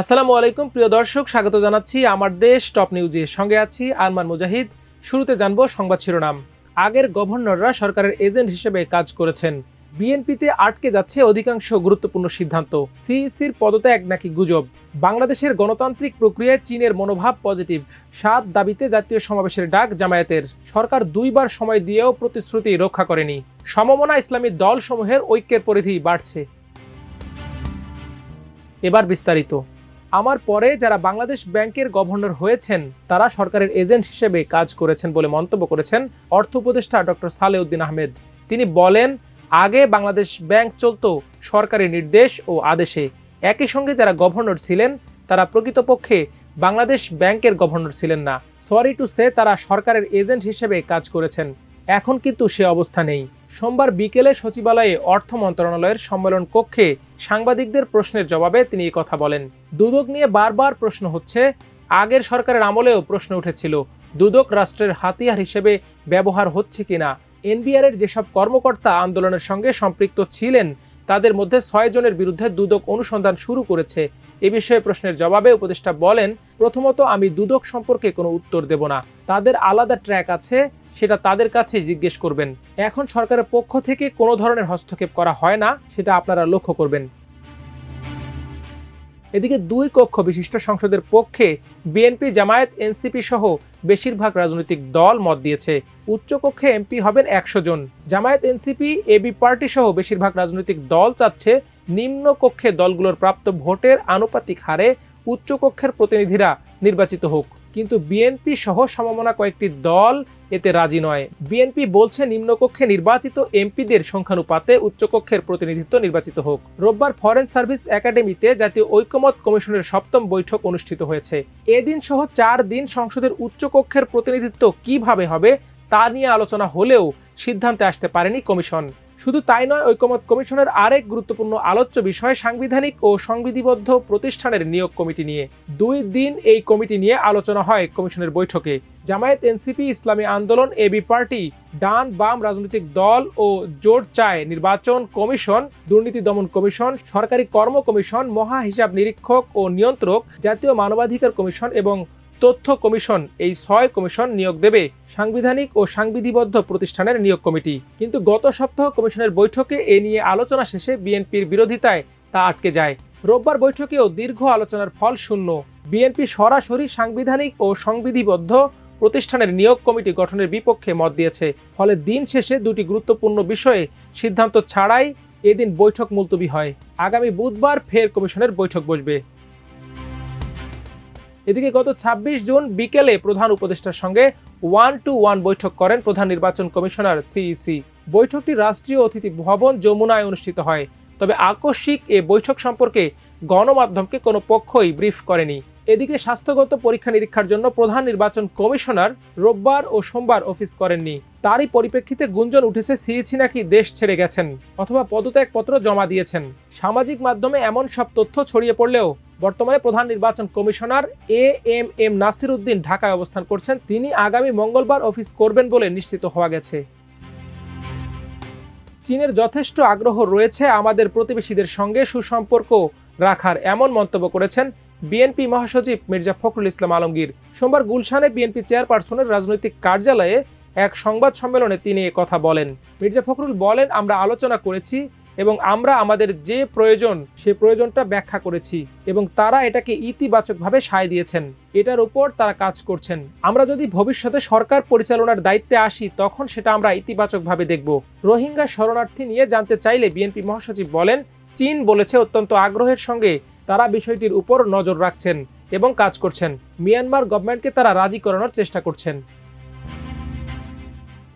আসসালামু আলাইকুম, প্রিয় দর্শক, স্বাগত জানাচ্ছি আমার দেশ টপ নিউজে। সঙ্গে আছি আরমান মুজাহিদ। শুরুতে জানব সংবাদ শিরোনাম। আগের গভর্নররা সরকারের এজেন্ট হিসেবে কাজ করেছেন। বিএনপিতে আটকে যাচ্ছে অধিকাংশ গুরুত্বপূর্ণ সিদ্ধান্ত। সিইসির পদত্যাগ নাকি গুজব? বাংলাদেশের গণতান্ত্রিক প্রক্রিয়ায় চীনের মনোভাব পজিটিভ। সাত দাবিতে জাতীয় সমাবেশের ডাক জামায়াতের। সরকার দুইবার সময় দিয়েও প্রতিশ্রুতি রক্ষা করেনি। সমমনা ইসলামী দলসমূহের ঐক্যের পরিধি বাড়ছে। এবার বিস্তারিত। আমার পরে যারা বাংলাদেশ ব্যাংকের গভর্নর হয়েছেন, তারা সরকারের এজেন্ট হিসেবে কাজ করেছেন বলে মন্তব্য করেছেন অর্থ উপদেষ্টা ডক্টর সালেউদ্দিন আহমেদ। তিনি বলেন, আগে বাংলাদেশ ব্যাংক চলত সরকারি নির্দেশ ও আদেশে। একই সঙ্গে যারা গভর্নর ছিলেন, তারা প্রকৃতপক্ষে বাংলাদেশ ব্যাংকের গভর্নর ছিলেন না। সরি টু সে, তারা সরকারের এজেন্ট হিসেবে কাজ করেছেন। এখন কিন্তু সে অবস্থা নেই। সোমবার বিকেলে সচিবালয়ে অর্থ মন্ত্রণালয়ের সম্মেলন কক্ষে সাংবাদিকদের প্রশ্নের জবাবে তিনি কথা বলেন, দুদক নিয়ে বারবার প্রশ্ন হচ্ছে, আগের সরকারের আমলেও প্রশ্ন উঠেছিল, দুদক রাষ্ট্রের হাতিয়ার হিসেবে ব্যবহার হচ্ছে কিনা? এনবিআর এর যেসব কর্মকর্তা আন্দোলনের সঙ্গে সম্পৃক্ত ছিলেন, তাদের মধ্যে ছয় জনের বিরুদ্ধে দুদক অনুসন্ধান শুরু করেছে। এ বিষয়ে প্রশ্নের জবাবে উপদেষ্টা বলেন, প্রথমত আমি দুদক সম্পর্কে কোনো উত্তর দেব না। তাদের আলাদা ট্র্যাক আছে সেটা তাদের কাছে জিজ্ঞেস করবেন। এখন সরকারের পক্ষ থেকে কোনো ধরনের হস্তক্ষেপ করা হয় না, সেটা আপনারা লক্ষ্য করবেন। এদিকে দুই কক্ষ বিশিষ্ট সংসদের পক্ষে বিএনপি, জামায়াত, এনসিপি সহ বেশিরভাগ রাজনৈতিক দল মত দিয়েছে। উচ্চ কক্ষে এমপি হবেন একশো জন। জামায়াত, এনসিপি, এবি পার্টি সহ বেশিরভাগ রাজনৈতিক দল চাচ্ছে নিম্ন কক্ষে দলগুলোর প্রাপ্ত ভোটের আনুপাতিক হারে উচ্চ কক্ষের প্রতিনিধিরা নির্বাচিত হোক। কিন্তু বিএনপি সহ সমমনা কয়েকটি দল এতে রাজি নয়। বিএনপি বলছে নিম্নকক্ষে নির্বাচিত এমপিদের সংখ্যানুপাতে উচ্চকক্ষের প্রতিনিধিত্ব নির্বাচিত হোক। রোববার ফরেন সার্ভিস একাডেমিতে জাতীয় ঐকমত কমিশনের সপ্তম বৈঠক অনুষ্ঠিত হয়েছে। এদিন সহ চার দিন সংসদের উচ্চকক্ষের প্রতিনিধিত্ব কীভাবে হবে তা নিয়ে আলোচনা হলেও সিদ্ধান্তে আসতে পারেনি কমিশন। শুধু তাই নয় ঐকমত কমিশনের আরেক গুরুত্বপূর্ণ আলোচ্য বিষয় সাংবিধানিক ও সংবিধিবদ্ধ প্রতিষ্ঠানের নিয়োগ কমিটি নিয়ে। দুই দিন এই কমিটি নিয়ে আলোচনা হয় কমিশনের বৈঠকে। জামায়াত এনসিপি, ইসলামী আন্দোলন, এবি পার্টি, ডান বাম রাজনৈতিক দল ও জোট চায় নির্বাচন কমিশন, দুর্নীতি দমন কমিশন, সরকারি কর্ম কমিশন মহা হিসাব নিরীক্ষক ও নিয়ন্ত্রক, জাতীয় মানবাধিকার কমিশন এবং তথ্য কমিশন, এই ছয় কমিশন নিয়োগ দেবে সাংবিধানিক ও সাংবিধিবদ্ধ প্রতিষ্ঠানের নিয়োগ কমিটি। কিন্তু গত সপ্তাহ কমিশনের বৈঠকে এ নিয়ে আলোচনা শেষে বিএনপির বিরোধিতায় তা আটকে যায়। রোববার বৈঠকেও দীর্ঘ আলোচনার ফল শূন্য। বিএনপি সরাসরি সাংবিধানিক ও সংবিধিবদ্ধ প্রতিষ্ঠানের নিয়োগ কমিটি গঠনের বিপক্ষে মত দিয়েছে। ফলে দিন শেষে দুটি গুরুত্বপূর্ণ বিষয়ে সিদ্ধান্ত ছাড়াই এদিন বৈঠক মুলতবি হয়। আগামী বুধবার ফের কমিশনের বৈঠক বসবে। এদিকে গত ২৬ জুন বিকেলে প্রধান উপদেষ্টার সঙ্গে ওয়ান টু ওয়ান বৈঠক করেন প্রধান নির্বাচন কমিশনার সিইসি বৈঠকটি রাষ্ট্রীয় অতিথি ভবন যমুনায় অনুষ্ঠিত হয়, তবে আকস্মিক এ বৈঠক সম্পর্কে গণমাধ্যমকে কোনো পক্ষই ব্রিফ করেনি। এদিকে স্বাস্থ্যগত পরীক্ষা নিরীক্ষার জন্য প্রধান নির্বাচন কমিশনার রোববার ও সোমবার অফিস করেননি। তারই পরিপ্রেক্ষিতে গুঞ্জন উঠেছে সিইসি নাকি দেশ ছেড়ে গেছেন অথবা পদত্যাগপত্র জমা দিয়েছেন। সামাজিক মাধ্যমে এমন সব তথ্য ছড়িয়ে পড়লেও বর্তমানে প্রধান নির্বাচন commissioner A M M Nasir Uddin ঢাকায় অবস্থান করছেন। তিনি আগামী মঙ্গলবার অফিস করবেন বলে নিশ্চিত হওয়া গেছে। চীনের যথেষ্ট আগ্রহ রয়েছে আমাদের প্রতিবেশীদের সঙ্গে সুসম্পর্ক রাখার, এমন মন্তব্য করেছেন বিএনপি মহাসচিব মির্জা ফখরুল ইসলাম আলমগীর। সোমবার গুলশানে বিএনপি চেয়ারপারসনের রাজনৈতিক কার্যালয়ে এক সংবাদ সম্মেলনে তিনি কথা বলেন। মির্জা ফখরুল বলেন, আমরা আলোচনা করেছি এবং আমরা আমাদের যে প্রয়োজন, সে প্রয়োজনটা ব্যাখ্যা করেছি এবং তারা এটাকে ইতিবাচকভাবে সায় দিয়েছেন। এটার উপর তারা কাজ করছেন। আমরা যদি ভবিষ্যতে সরকার পরিচালনার দায়িত্বে আসি, তখন সেটা আমরা ইতিবাচকভাবে দেখব। রোহিঙ্গা শরণার্থী নিয়ে জানতে চাইলে বিএনপি মহাসচিব বলেন, চীন বলেছে অত্যন্ত আগ্রহের সঙ্গে তারা বিষয়টির উপর নজর রাখছেন এবং কাজ করছেন। মিয়ানমার গভর্নমেন্টকে তারা রাজি করানোর চেষ্টা করছেন।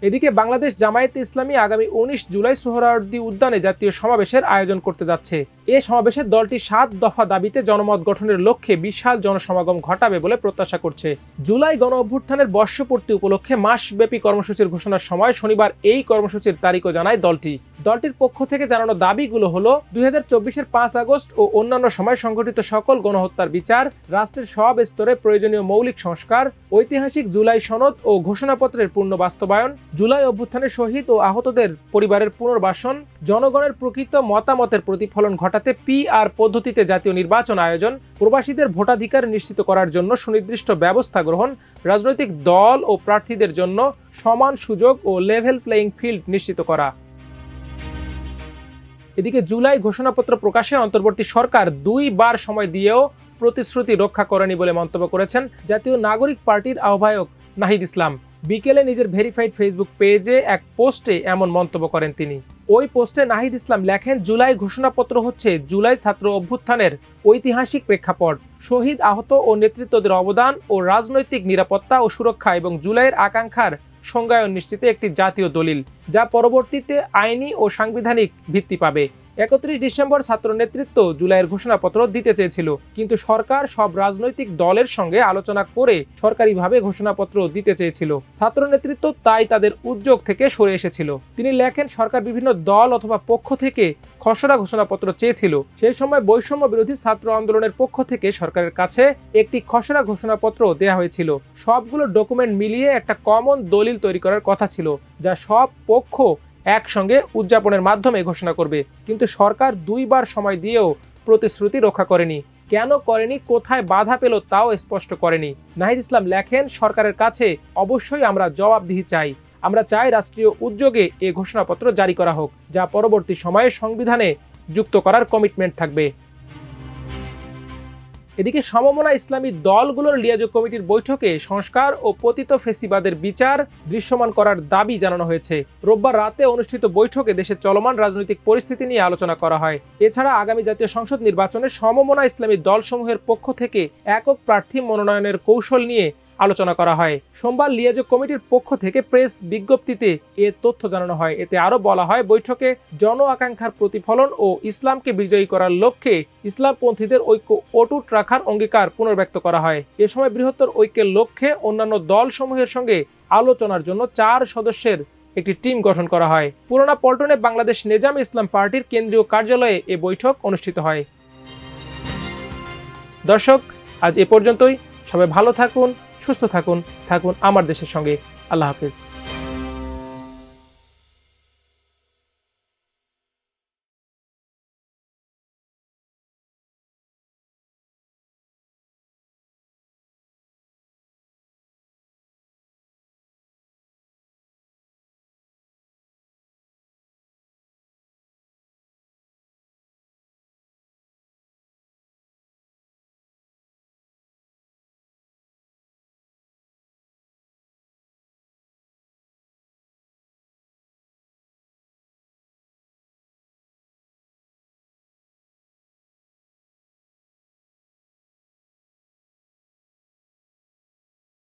এদিকে বাংলাদেশ জামায়াত ইসলামী আগামী উনিশ জুলাই সোহরাওয়ার্দী উদ্যানে জাতীয় সমাবেশের আয়োজন করতে যাচ্ছে। এ সমাবেশে দলটি সাত দফা দাবিতে জনমত গঠনের লক্ষ্যে বিশাল জনসমাগম ঘটাবে বলে প্রত্যাশা করছে। জুলাই গণ অভ্যুত্থানের বর্ষপূর্তি উপলক্ষে মাসব্যাপী কর্মসূচির ঘোষণার সময় শনিবার এই কর্মসূচির তারিখও জানায় দলটি। দলটির পক্ষ থেকে জানানো দাবিগুলো হলো, দুই হাজার চব্বিশের পাঁচ আগস্ট ও অন্যান্য সময় সংঘটিত সকল গণহত্যার বিচার, রাষ্ট্রের সব স্তরে প্রয়োজনীয় মৌলিক সংস্কার, ঐতিহাসিক জুলাই সনদ ও ঘোষণাপত্রের পূর্ণ বাস্তবায়ন, জুলাই অভ্যুত্থানের শহীদ ও আহতদের পরিবারের পুনর্বাসন, জনগণের প্রকৃত মতামতের প্রতিফলন ঘটাতে পি আর পদ্ধতিতে জাতীয় নির্বাচন আয়োজন, প্রবাসীদের ভোটাধিকার নিশ্চিত করার জন্য সুনির্দিষ্ট ব্যবস্থা গ্রহণ, রাজনৈতিক দল ও প্রার্থীদের জন্য সমান সুযোগ ও লেভেল প্লেয়িং ফিল্ড নিশ্চিত করা। এদিকে জুলাই ঘোষণাপত্র প্রকাশে অন্তর্বর্তী সরকার দুইবার সময় দিয়েও প্রতিশ্রুতি রক্ষা করেনি বলে মন্তব্য করেছেন জাতীয় নাগরিক পার্টির আহ্বায়ক নাহিদ ইসলাম। বিকেলে নিজের ভেরিফাইড ফেসবুক পেজে এক পোস্টে এমন মন্তব্য করেন তিনি। ওই পোস্টে নাহিদ ইসলাম লেখেন, জুলাই ঘোষণাপত্র হচ্ছে জুলাই ছাত্র অভ্যুত্থানের ঐতিহাসিক প্রেক্ষাপট। শহীদ আহত ও নেতৃত্বদের অবদান ও রাজনৈতিক নিরাপত্তা ও সুরক্ষা এবং জুলাইয়ের আকাঙ্ক্ষার সংজ্ঞায়ন নিশ্চিত একটি জাতীয় দলিল যা পরবর্তীতে আইনি ও সাংবিধানিক ভিত্তি পাবে। একত্রিশ ডিসেম্বর ছাত্র নেতৃত্ব জুলাইয়ের ঘোষণাপত্র দিতে চেয়েছিল। কিন্তু সরকার সব রাজনৈতিক দলের সঙ্গে আলোচনা করে সরকারিভাবে ঘোষণাপত্র দিতে চেয়েছিল। ছাত্র নেতৃত্ব তাই তাদের উদ্যোগ থেকে সরে এসেছিল। তিনি লেখেন, সরকার বিভিন্ন দল অথবা পক্ষ থেকে খসড়া ঘোষণাপত্র চেয়েছিল। সেই সময় বৈষম্য বিরোধী ছাত্র আন্দোলনের পক্ষ থেকে সরকারের কাছে একটি খসড়া ঘোষণাপত্র দেওয়া হয়েছিল। সবগুলো ডকুমেন্ট মিলিয়ে একটা কমন দলিল তৈরি করার কথা ছিল, যা সব পক্ষ একসঙ্গে উদযাপনের মাধ্যমে ঘোষণা করবে। কিন্তু সরকার দুইবার সময় দিয়েও প্রতিশ্রুতি রক্ষা করেনি। কেন করেনি, কোথায় বাধা পেল তাও স্পষ্ট করেনি। নাহিদ ইসলাম লেখেন, সরকারের কাছে অবশ্যই আমরা জবাবদিহি চাই। আমরা চাই রাষ্ট্রীয় উদ্যোগে এ ঘোষণাপত্র জারি করা হোক, যা পরবর্তী সময়ে সংবিধানে যুক্ত করার কমিটমেন্ট থাকবে। এদিকে সমমনা ইসলামী দলগুলোর লিয়াজো কমিটির বৈঠকে সংস্কার ও পতিত ফেসিবাদের বিচার দৃশ্যমান করার দাবি জানানো হয়েছে। রোববার রাতে অনুষ্ঠিত বৈঠকে দেশের চলমান রাজনৈতিক পরিস্থিতি নিয়ে আলোচনা করা হয়। এছাড়া আগামী জাতীয় সংসদ নির্বাচনে সমমনা ইসলামী দলসমূহের পক্ষ থেকে একক প্রার্থী মনোনয়নের কৌশল নিয়ে আলোচনা করা হয়। সোমবার লিয়াজো কমিটির পক্ষ থেকে প্রেস বিজ্ঞপ্তিতে এ তথ্য জানানো হয়। এতে আরও বলা হয়, বৈঠকে জন আকাঙ্ক্ষার প্রতিফলন ও ইসলামকে বিজয়ী করার লক্ষ্যে ইসলামপন্থীদের ঐক্য অটুট রাখার অঙ্গীকার পুনর্ব্যক্ত করা হয়। এ সময় বৃহত্তর ঐক্যের লক্ষ্যে অন্যান্য দলসমূহের সঙ্গে আলোচনার জন্য চার সদস্যের একটি টিম গঠন করা হয়। পুরোনা পল্টনে বাংলাদেশ নেজাম ইসলাম পার্টির কেন্দ্রীয় কার্যালয়ে এ বৈঠক অনুষ্ঠিত হয়। দর্শক, আজ এ পর্যন্তই। সবাই ভালো থাকুন সুস্থ থাকুন থাকুন আমার দেশের সঙ্গে। আল্লাহ হাফিজ।